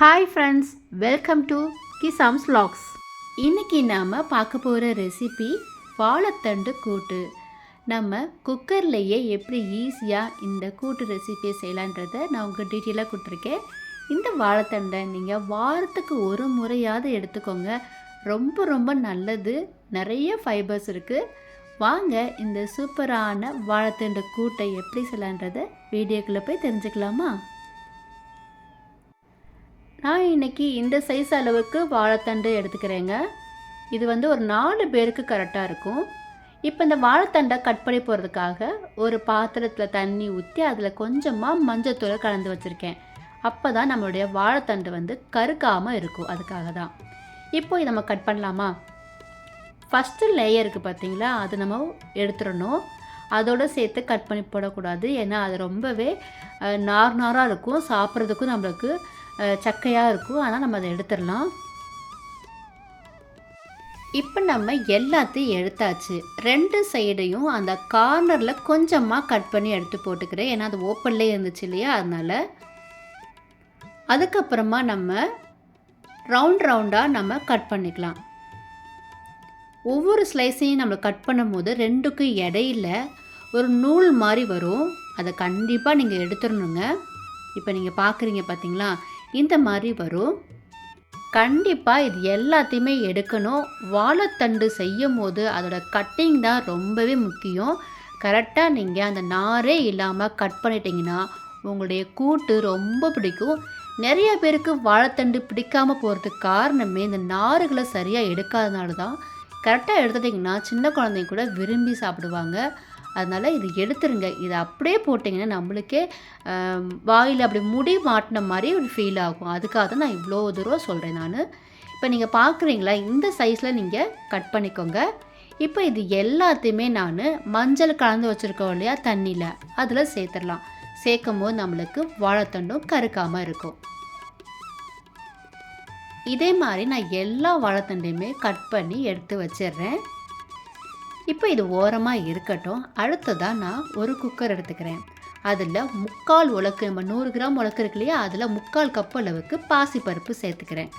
Hi friends welcome to Kisam's logs இன்றைக்கி நாம் பார்க்க போகிற ரெசிபி வாழைத்தண்டு கூட்டு. நம்ம குக்கர்லேயே எப்படி ஈஸியாக இந்த கூட்டு ரெசிபியை செய்யலான்றதை நான் உங்களுக்கு டீட்டெயிலாக கொடுத்துருக்கேன். இந்த வாழைத்தண்டை நீங்கள் வாரத்துக்கு ஒரு முறையாவது எடுத்துக்கோங்க. ரொம்ப ரொம்ப நல்லது. நிறைய ஃபைபர்ஸ் இருக்குது வாங்க இந்த சூப்பரான வாழைத்தண்டு கூட்டை எப்படி செய்யலான்றதை வீடியோக்குள்ளே போய் தெரிஞ்சுக்கலாமா? நான் இன்னைக்கு இந்த சைஸ் அளவுக்கு வாழைத்தண்டு எடுத்துக்கிறேங்க. இது வந்து ஒரு நாலு பேருக்கு கரெக்டாக இருக்கும். இப்போ இந்த வாழைத்தண்டை கட் பண்ணி போகிறதுக்காக ஒரு பாத்திரத்தில் தண்ணி ஊற்றி அதில் கொஞ்சமாக மஞ்சத்தூளை கலந்து வச்சுருக்கேன். அப்போ தான் நம்மளுடைய வாழைத்தண்டு வந்து கருக்காமல் இருக்கும். அதுக்காக தான். இப்போ இதை நம்ம கட் பண்ணலாமா? ஃபஸ்ட்டு லேயருக்கு பார்த்தீங்களா அது நம்ம எடுத்துடணும். அதோடு சேர்த்து கட் பண்ணி போடக்கூடாது. ஏன்னா அது ரொம்பவே நார் நாராக இருக்கும். சாப்பிட்றதுக்கும் நம்மளுக்கு சக்கையாக இருக்கும். ஆனால் நம்ம அதை எடுத்துடலாம். இப்போ நம்ம எல்லாத்தையும் எடுத்தாச்சு. ரெண்டு சைடையும் அந்த கார்னரில் கொஞ்சமாக கட் பண்ணி எடுத்து போட்டுக்கிறேன். ஏன்னா அது ஓப்பன்லேயே இருந்துச்சு இல்லையா? அதனால். அதுக்கப்புறமா நம்ம ரவுண்ட் ரவுண்டாக நம்ம கட் பண்ணிக்கலாம். ஒவ்வொரு ஸ்லைஸையும் நம்ம கட் பண்ணும்போது ரெண்டுக்கும் இடையில ஒரு நூல் மாதிரி வரும். அதை கண்டிப்பாக நீங்கள் எடுத்துடணுங்க. இப்போ நீங்கள் பார்க்குறீங்க பார்த்தீங்களா இந்த மாதிரி வரும். கண்டிப்பாக இது எல்லாத்தையுமே எடுக்கணும். வாழைத்தண்டு செய்யும் போது அதோட கட்டிங் தான் ரொம்பவே முக்கியம். கரெக்டாக நீங்கள் அந்த நாரே இல்லாமல் கட் பண்ணிட்டீங்கன்னா உங்களுடைய கூட்டு ரொம்ப பிடிக்கும். நிறைய பேருக்கு வாழைத்தண்டு பிடிக்காமல் போகிறதுக்கு காரணமே இந்த நாறுகளை சரியாக எடுக்காதனால தான். கரெக்டாக எடுத்துட்டிங்கன்னா சின்ன குழந்தைங்க கூட விரும்பி சாப்பிடுவாங்க. அதனால் இது எடுத்துருங்க. இதை அப்படியே போட்டிங்கன்னா நம்மளுக்கே வாயில் அப்படி முடி மாட்டின மாதிரி ஒரு ஃபீல் ஆகும். அதுக்காக தான் நான் இவ்வளோ தூரம் சொல்கிறேன் நான். இப்போ நீங்கள் பார்க்குறீங்களா இந்த சைஸில் நீங்கள் கட் பண்ணிக்கோங்க. இப்போ இது எல்லாத்தையுமே நான் மஞ்சள் கலந்து வச்சுருக்கோம் இல்லையா? தண்ணியில். அதில் சேர்த்துடலாம். சேர்க்கும் போது நம்மளுக்கு வாழைத்தண்டும் கருக்காமல் இருக்கும். இதே மாதிரி நான் எல்லா வாழைத்தண்டையுமே கட் பண்ணி எடுத்து வச்சிடுறேன். இப்போ இது ஓரமாக இருக்கட்டும். அடுத்ததாக நான் ஒரு குக்கர் எடுத்துக்கிறேன். அதில் முக்கால் உலக்கு நம்ம நூறு கிராம் உலக்கு இருக்கு இல்லையா? அதில் முக்கால் கப் அளவுக்கு பாசிப்பருப்பு சேர்த்துக்கிறேன்.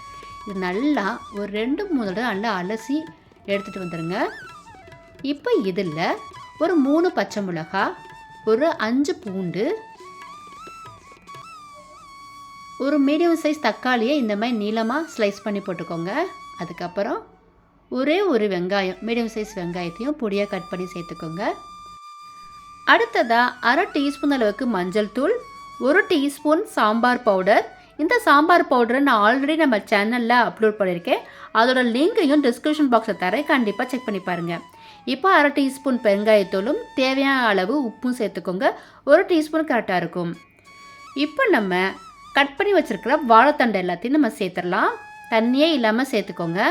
இது நல்லா ஒரு ரெண்டு மூணு தடவை நல்லா அலசி எடுத்துகிட்டு வந்துடுங்க இப்போ இதில் ஒரு மூணு பச்சை மிளகாய் ஒரு அஞ்சு பூண்டு ஒரு மீடியம் சைஸ் தக்காளியை இந்த மாதிரி நீளமாக ஸ்லைஸ் பண்ணி போட்டுக்கோங்க. அதுக்கப்புறம் ஒரே ஒரு வெங்காயம் மீடியம் சைஸ் வெங்காயத்தையும் பொடியாக கட் பண்ணி சேர்த்துக்கோங்க. அடுத்ததாக அரை டீஸ்பூன் அளவுக்கு மஞ்சள் தூள் ஒரு டீஸ்பூன் சாம்பார் பவுடர் இந்த சாம்பார் பவுடரை நான் ஆல்ரெடி நம்ம சேனலில் அப்லோட் பண்ணியிருக்கேன். அதோட லிங்கையும் டிஸ்கிரிப்ஷன் பாக்ஸில் தரேன். கண்டிப்பாக செக் பண்ணி பாருங்கள் இப்போ அரை டீஸ்பூன் பெருங்காயத்தூளும் தேவையான அளவு உப்பும் சேர்த்துக்கோங்க. ஒரு டீஸ்பூன் கரெக்டாக இருக்கும். இப்போ நம்ம கட் பண்ணி வச்சுருக்கிற வாழைத்தண்டை எல்லாத்தையும் நம்ம சேர்த்துடலாம். தண்ணியே இல்லாமல் சேர்த்துக்கோங்க.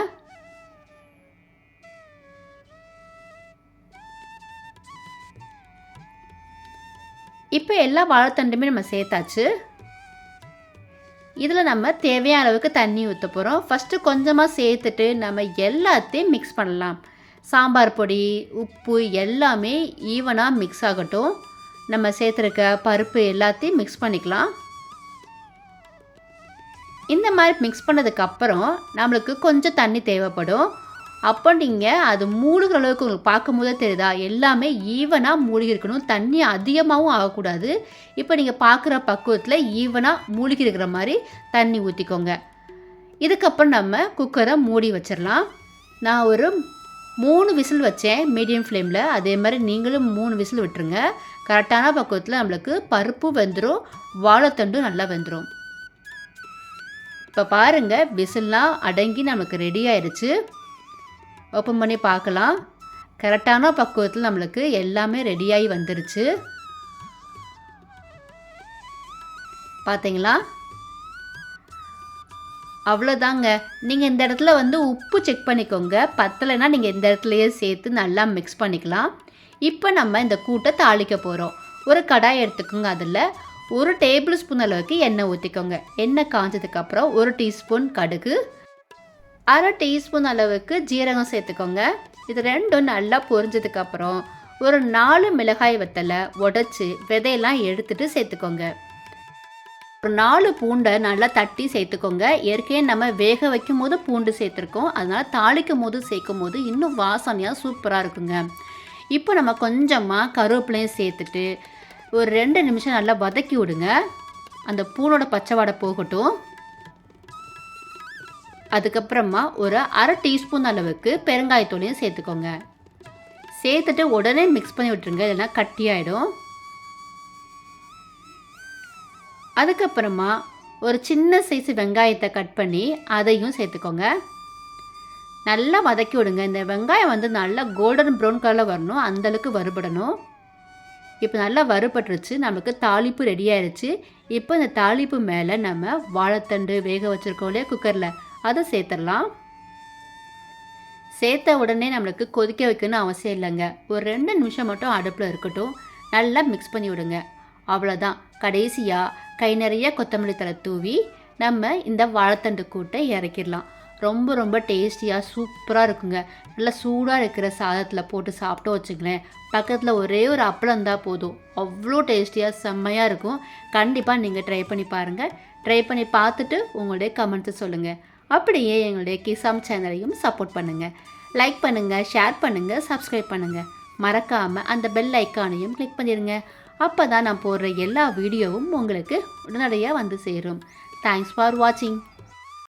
இப்போ எல்லா வாழைத்தண்டுமே நம்ம சேர்த்தாச்சு. இதில் நம்ம தேவையான அளவுக்கு தண்ணி ஊற்ற போகிறோம் ஃபஸ்ட்டு கொஞ்சமாக சேர்த்துட்டு நம்ம எல்லாத்தையும் மிக்ஸ் பண்ணலாம். சாம்பார் பொடி உப்பு எல்லாமே ஈவனாக மிக்ஸ் ஆகட்டும். நம்ம சேர்த்துருக்க பருப்பு எல்லாத்தையும் மிக்ஸ் பண்ணிக்கலாம். இந்த மாதிரி மிக்ஸ் பண்ணதுக்கப்புறம் நம்மளுக்கு கொஞ்சம் தண்ணி தேவைப்படும். அப்போ நீங்கள் அது மூழ்கிற அளவுக்கு உங்களுக்கு பார்க்கும்போதே தெரியுதா? எல்லாமே ஈவனாக மூழ்கி இருக்கணும் தண்ணி அதிகமாகவும் ஆகக்கூடாது. இப்போ நீங்கள் பார்க்குற பக்குவத்தில் ஈவனாக மூழ்கி இருக்கிற மாதிரி தண்ணி ஊற்றிக்கோங்க இதுக்கப்புறம் நம்ம குக்கரை மூடி வச்சிடலாம். நான் ஒரு மூணு விசில் வச்சேன் மீடியம் ஃப்ளேமில் அதே மாதிரி நீங்களும் மூணு விசில் விட்டுருங்க. கரெக்டான பக்குவத்தில் நம்மளுக்கு பருப்பு வெந்துடும் வாழைத்தண்டும் நல்லா வெந்துடும் இப்போ பாருங்கள் விசில்லாம் அடங்கி நமக்கு ரெடி ஆயிடுச்சு ஓப்பன் பண்ணி பார்க்கலாம். கரெக்டான பக்குவத்தில் நம்மளுக்கு எல்லாமே ரெடியாகி வந்துருச்சு. பார்த்தீங்களா அவ்வளோதாங்க நீங்கள் இந்த இடத்துல வந்து உப்பு செக் பண்ணிக்கோங்க. பத்தலைன்னா நீங்கள் இந்த இடத்துலையே சேர்த்து நல்லா மிக்ஸ் பண்ணிக்கலாம். இப்போ நம்ம இந்த கூட்டை தாளிக்க போகிறோம் ஒரு கடாய் எடுத்துக்கோங்க அதில். ஒரு டேபிள் ஸ்பூன் அளவுக்கு எண்ணெய் ஊற்றிக்கோங்க எண்ணெய் காஞ்சதுக்கப்புறம் ஒரு டீஸ்பூன் கடுகு. அரை டீஸ்பூன் அளவுக்கு ஜீரகம் சேர்த்துக்கோங்க. இது ரெண்டும் நல்லா பொரிஞ்சதுக்கப்புறம் ஒரு நாலு மிளகாய் வத்தலை உடச்சி விதையெல்லாம் எடுத்துட்டு சேர்த்துக்கோங்க. ஒரு நாலு பூண்டை நல்லா தட்டி சேர்த்துக்கோங்க. ஏற்கனவே நம்ம வேக வைக்கும் போது பூண்டு சேர்த்துருக்கோம். அதனால் தாளிக்கும் போது சேர்க்கும் போது இன்னும் வாசனையாக சூப்பராக இருக்குங்க. இப்போ நம்ம கொஞ்சமாக கருவேப்பிலையும் சேர்த்துட்டு ஒரு ரெண்டு நிமிஷம் நல்லா வதக்கி விடுங்க. அந்த பூனோட பச்சைவாடை போகட்டும். அதுக்கப்புறமா ஒரு அரை டீஸ்பூன் அளவுக்கு பெருங்காயத்தூளையும் சேர்த்துக்கோங்க. சேர்த்துட்டு உடனே மிக்ஸ் பண்ணி விட்டுருங்க இல்லைன்னா கட்டியாயிடும். அதுக்கப்புறமா ஒரு சின்ன சைஸ் வெங்காயத்தை கட் பண்ணி அதையும் சேர்த்துக்கோங்க. நல்லா வதக்கி விடுங்க. இந்த வெங்காயம் வந்து நல்லா கோல்டன் ப்ரௌன் கலரில் வரணும். அந்தளவுக்கு வறுபடணும். இப்போ நல்லா வறுபட்டுருச்சு. நமக்கு தாளிப்பு ரெடி ஆயிடுச்சு இப்போ இந்த தாளிப்பு மேலே நம்ம வாழைத்தண்டு வேக வச்சுருக்கோம் இல்லையா குக்கரில் அதை சேர்த்துடலாம். சேர்த்த உடனே நம்மளுக்கு கொதிக்க வைக்கணும்னு அவசியம் இல்லைங்க. ஒரு ரெண்டு நிமிஷம் மட்டும் அடுப்பில் இருக்கட்டும். நல்லா மிக்ஸ் பண்ணி விடுங்க. அவ்வளோதான் கடைசியாக கை நிறைய கொத்தமல்லி தலை தூவி நம்ம இந்த வாழைத்தண்டு கூட்டை இறக்கிடலாம். ரொம்ப ரொம்ப டேஸ்டியாக சூப்பராக இருக்குங்க. நல்லா சூடாக இருக்கிற சாதத்தில் போட்டு சாப்பிட்டு வச்சுங்களேன் பக்கத்தில் ஒரே ஒரு அப்பளம் இருந்தால் போதும். அவ்வளோ டேஸ்டியாக செம்மையாக இருக்கும். கண்டிப்பாக நீங்கள் ட்ரை பண்ணி பாருங்கள் ட்ரை பண்ணி பார்த்துட்டு உங்களுடைய கமெண்ட்ஸை சொல்லுங்கள் அப்படியே எங்களுடைய கிசாம் சேனலையும் சப்போர்ட் பண்ணுங்கள் லைக் பண்ணுங்கள் ஷேர் பண்ணுங்கள் சப்ஸ்கிரைப் பண்ணுங்கள் மறக்காமல் அந்த பெல் ஐக்கானையும் கிளிக் பண்ணிடுங்க அப்போ தான் நான் போடுற எல்லா வீடியோவும் உங்களுக்கு உடனடியாக வந்து சேரும். தேங்க்ஸ் ஃபார் வாட்சிங்